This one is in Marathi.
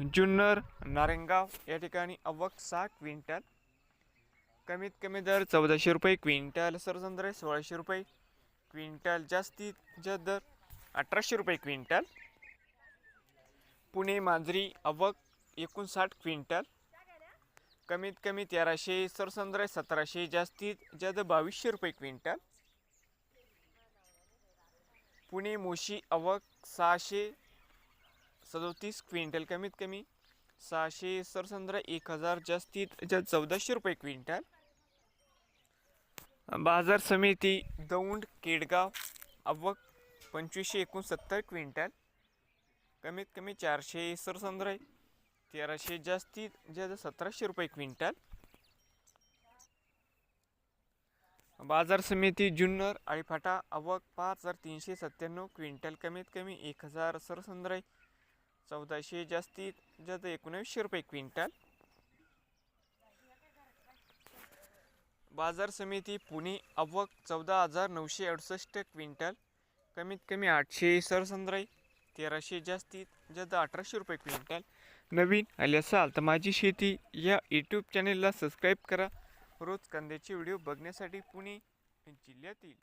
जुन्नर नारेंगाव या ठिकाणी अवक सहा क्विंटल. कमीत कमी दर चौदाशे रुपये क्विंटल सरसंद्रे सोळाशे रुपये क्विंटल जास्तीत जास्त दर अठराशे रुपये क्विंटल. पुणे मांजरी अवक एकोणसाठ क्विंटल. कमीत कमी तेराशे सरसंद्रे सतराशे जास्तीत जास्त बावीसशे रुपये क्विंटल. पुणे मोशी अवक सहाशे सदोतीस क्विंटल कमीत कमी सहाशे सरसंद्र एक हजार जास्तीत जास्त चौदाशे रुपये क्विंटल. बाजार समिती दौंड केडगाव अव्वक पंचवीसशे एकोणसत्तर क्विंटल. कमीत कमी चारशे सरसंद्र तेराशे जास्तीत जास्त सतराशे रुपये क्विंटल. बाजार समिती जुन्नर आळीफाटा अवक पाच हजार तीनशे सत्त्याण्णव क्विंटल कमीत कमी एक हजार सरसंद्रय चौदाशे जास्तीत जास्त एकोणीसशे रुपये क्विंटल. बाजार समिती पुणे अव्वक चौदा हजार नऊशे अडुसष्ट क्विंटल. कमीत कमी आठशे सरसंद्राई तेराशे जास्तीत जास्त अठराशे रुपये क्विंटल. नवीन आले असाल तर माझी शेती या यूट्यूब चॅनेलला सबस्क्राईब करा. रोज कांद्याचे व्हिडिओ बघण्यासाठी पुणे जिल्ह्यातील